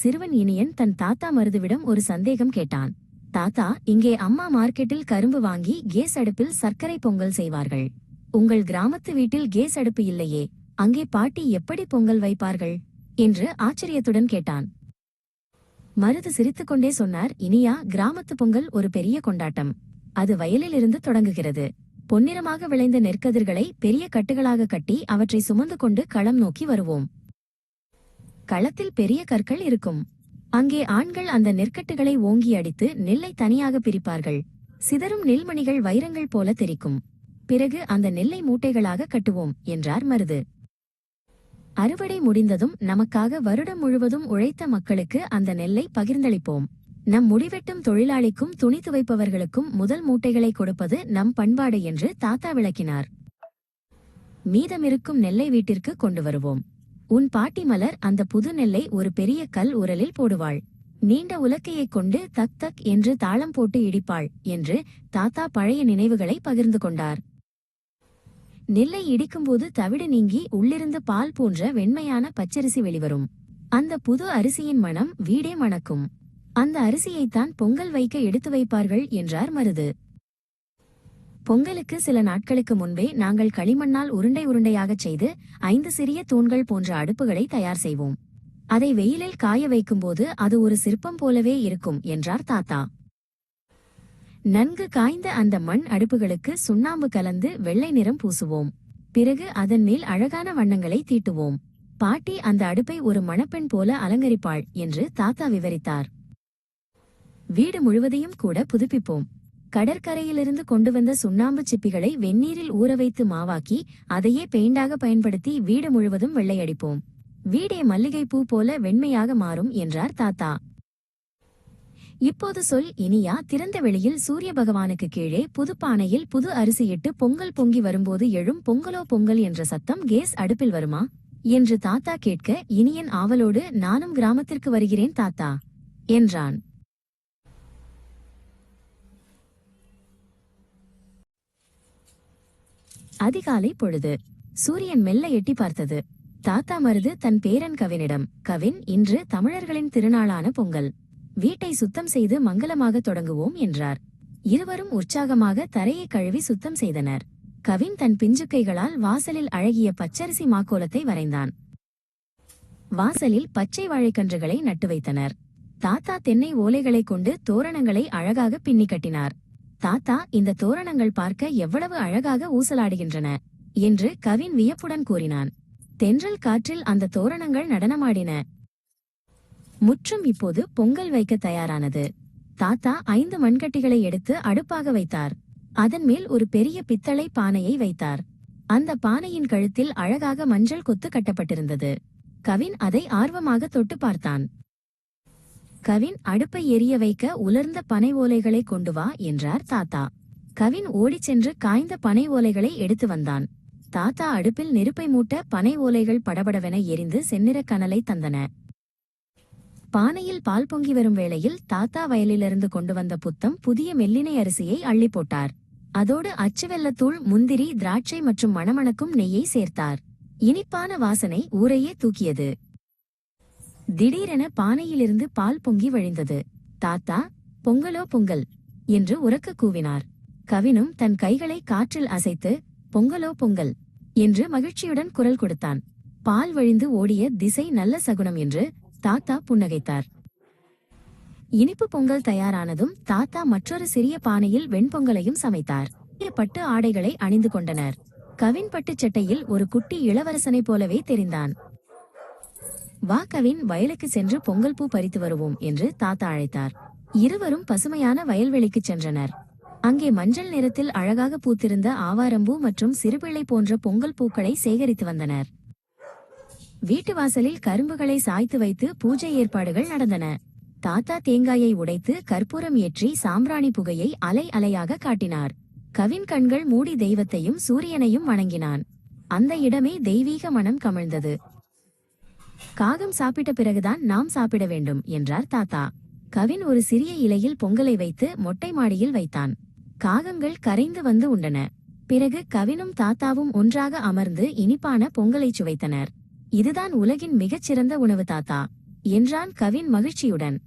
சிறுவன் இனியன் தன் தாத்தா மருதுவிடம் ஒரு சந்தேகம் கேட்டான். தாத்தா இங்கே அம்மா மார்க்கெட்டில் கரும்பு வாங்கி கேஸ் அடுப்பில் சர்க்கரை பொங்கல் செய்வார்கள். உங்கள் கிராமத்து வீட்டில் கேஸ் அடுப்பு இல்லையே அங்கே பாட்டி எப்படி பொங்கல் வைப்பார்கள்? என்று ஆச்சரியத்துடன் கேட்டான். மருது சிரித்துக்கொண்டே சொன்னார் இனியா கிராமத்து பொங்கல் ஒரு பெரிய கொண்டாட்டம். அது வயலிலிருந்து தொடங்குகிறது. பொன்னிறமாக விளைந்த நெற்கதிர்களை பெரிய கட்டுகளாக கட்டி அவற்றை சுமந்து கொண்டு களம் நோக்கி வருவோம். களத்தில் பெரிய கற்கள் இருக்கும். அங்கே ஆண்கள் அந்த நெற்கட்டுகளை ஓங்கி அடித்து நெல்லை தனியாக பிரிப்பார்கள். சிதறும் நெல்மணிகள் வைரங்கள் போல தெரிக்கும். பிறகு அந்த நெல்லை மூட்டைகளாக கட்டுவோம் என்றார் மருது. அறுவடை முடிந்ததும் நமக்காக வருடம் முழுவதும் உழைத்த மக்களுக்கு அந்த நெல்லை பகிர்ந்தளிப்போம். நம் முடிவெட்டும் தொழிலாளிக்கும் துணி துவைப்பவர்களுக்கும் முதல் மூட்டைகளை கொடுப்பது நம் பண்பாடு என்று தாத்தா விளக்கினார். மீதமிருக்கும் நெல்லை வீட்டிற்கு கொண்டு வருவோம். உன் பாட்டி மலர் அந்த புது நெல்லை ஒரு பெரிய கல் உரலில் போடுவாள். நீண்ட உலக்கையைக் கொண்டு தக் தக் என்று தாளம் போட்டு இடிப்பாள் என்று தாத்தா பழைய நினைவுகளை பகிர்ந்து கொண்டார். நெல்லை இடிக்கும்போது தவிடு நீங்கி உள்ளிருந்து பால் போன்ற வெண்மையான பச்சரிசி வெளிவரும். அந்த புது அரிசியின் மனம் வீடே மணக்கும். அந்த அரிசியைத்தான் பொங்கல் வைக்க எடுத்து வைப்பார்கள் என்றார் மருது. பொங்கலுக்கு சில நாட்களுக்கு முன்பே நாங்கள் களிமண்ணால் உருண்டை உருண்டையாகச் செய்து ஐந்து சிறிய தூண்கள் போன்ற அடுப்புகளை தயார் செய்வோம். அதை வெயிலில் காய வைக்கும்போது அது ஒரு சிற்பம் போலவே இருக்கும் என்றார் தாத்தா. நன்கு காய்ந்த அந்த மண் அடுப்புகளுக்கு சுண்ணாம்பு கலந்து வெள்ளை நிறம் பூசுவோம். பிறகு அதன் மேல் அழகான வண்ணங்களை தீட்டுவோம். பாட்டி அந்த அடுப்பை ஒரு மணப்பெண் போல அலங்கரிப்பாள் என்று தாத்தா விவரித்தார். வீடு முழுவதையும் கூட புதுப்பிப்போம். கடற்கரையிலிருந்து கொண்டு வந்த சுண்ணாம்பு சிப்பிகளை வெந்நீரில் ஊற வைத்து மாவாக்கி அதையே பெயிண்டாக பயன்படுத்தி வீடு முழுவதும் வெள்ளையடிப்போம். வீடே மல்லிகைப்பூ போல வெண்மையாக மாறும் என்றார் தாத்தா. இப்போது சொல் இனியா திறந்த வெளியில் சூரிய பகவானுக்கு கீழே புதுப்பானையில் புது அரிசியிட்டு பொங்கல் பொங்கி வரும்போது எழும் பொங்கலோ பொங்கல் என்ற சத்தம் கேஸ் அடுப்பில் வருமா? என்று தாத்தா கேட்க இனியன் ஆவலோடு நானும் கிராமத்திற்கு வருகிறேன் தாத்தா என்றான். அதிகாலை பொழுது சூரியன் மெல்ல எட்டி பார்த்தது. தாத்தா மருது தன் பேரன் கவினிடம் கவின் இன்று தமிழர்களின் திருநாளான பொங்கல். வீட்டை சுத்தம் செய்து மங்களமாக தொடங்குவோம் என்றார். இருவரும் உற்சாகமாக தரையை கழுவி சுத்தம் செய்தனர். கவின் தன் பிஞ்சுக்கைகளால் வாசலில் அழகிய பச்சரிசி மாக்கோலத்தை வரைந்தான். வாசலில் பச்சை வாழைக்கன்றுகளை நட்டு வைத்தனர். தாத்தா தென்னை ஓலைகளைக் கொண்டு தோரணங்களை அழகாக பின்னி கட்டினார். தாத்தா இந்த தோரணங்கள் பார்க்க எவ்வளவு அழகாக ஊசலாடுகின்றன என்று கவின் வியப்புடன் கூறினான். தென்றல் காற்றில் அந்த தோரணங்கள் நடனமாடின. முற்றும் இப்போது பொங்கல் வைக்க தயாரானது. தாத்தா ஐந்து மண்கட்டிகளை எடுத்து அடுப்பாக வைத்தார். அதன் மேல் ஒரு பெரிய பித்தளை பானையை வைத்தார். அந்த பானையின் கழுத்தில் அழகாக மஞ்சள் கொத்து கட்டப்பட்டிருந்தது. கவின் அதை ஆர்வமாக தொட்டு பார்த்தான். கவின் அடுப்பை எரிய வைக்க உலர்ந்த பனை ஓலைகளை கொண்டு வா என்றார் தாத்தா. கவின் ஓடிச் சென்று காய்ந்த பனை ஓலைகளை எடுத்து வந்தான். தாத்தா அடுப்பில் நெருப்பை மூட்ட பனை ஓலைகள் படபடவென எரிந்து செந்நிற கனலை தந்தன. பானையில் பால் பொங்கி வரும் வேளையில் தாத்தா வயலிலிருந்து கொண்டு வந்த புத்தம் புதிய மெல்லினை அரிசியை அள்ளி போட்டார். அதோடு அச்சு வெல்லத்தூள் முந்திரி திராட்சை மற்றும் மணமணக்கும் நெய்யை சேர்த்தார். இனிப்பான வாசனை ஊரையே தூக்கியது. திடீரென பானையிலிருந்து பால் பொங்கி வழிந்தது. தாத்தா பொங்கலோ பொங்கல் என்று உறக்க கூவினார். கவினும் தன் கைகளை காற்றில் அசைத்து பொங்கலோ பொங்கல் என்று மகிழ்ச்சியுடன் குரல் கொடுத்தான். பால் வழிந்து ஓடிய திசை நல்ல சகுனம் என்று தாத்தா புன்னகைத்தார். இனிப்பு பொங்கல் தயாரானதும் தாத்தா மற்றொரு சிறிய பானையில் வெண்பொங்கலையும் சமைத்தார். பட்டு ஆடைகளை அணிந்து கொண்டனர். கவின் பட்டுச் சட்டையில் ஒரு குட்டி இளவரசனைப் போலவே தெரிந்தான். வா கவின் வயலுக்கு சென்று பொங்கல் பூ பறித்து வருவோம் என்று தாத்தா அழைத்தார். இருவரும் பசுமையான வயல்வெளிக்குச் சென்றனர். அங்கே மஞ்சள் நிறத்தில் அழகாக பூத்திருந்த ஆவாரம்பூ மற்றும் சிறுபிள்ளை போன்ற பொங்கல் பூக்களை சேகரித்து வந்தனர். வீட்டு வாசலில் கரும்புகளை சாய்த்து வைத்து பூஜை ஏற்பாடுகள் நடந்தன. தாத்தா தேங்காயை உடைத்து கற்பூரம் ஏற்றி சாம்பிராணி புகையை அலை அலையாக காட்டினார். கவின் கண்கள் மூடி தெய்வத்தையும் சூரியனையும் வணங்கினான். அந்த இடமே தெய்வீக மனம் கமிழ்ந்தது. காகம் சாப்பிட்ட பிறகுதான் நாம் சாப்பிட வேண்டும் என்றார் தாத்தா. கவின் ஒரு சிறிய இலையில் பொங்கலை வைத்து மொட்டை மாடியில் வைத்தான். காகங்கள் கரைந்து வந்து உண்டன. பிறகு கவினும் தாத்தாவும் ஒன்றாக அமர்ந்து இனிப்பான பொங்கலை சுவைத்தனர். இதுதான் உலகின் மிகச்சிறந்த உணவு தாத்தா என்றான் கவின் மகிழ்ச்சியுடன்.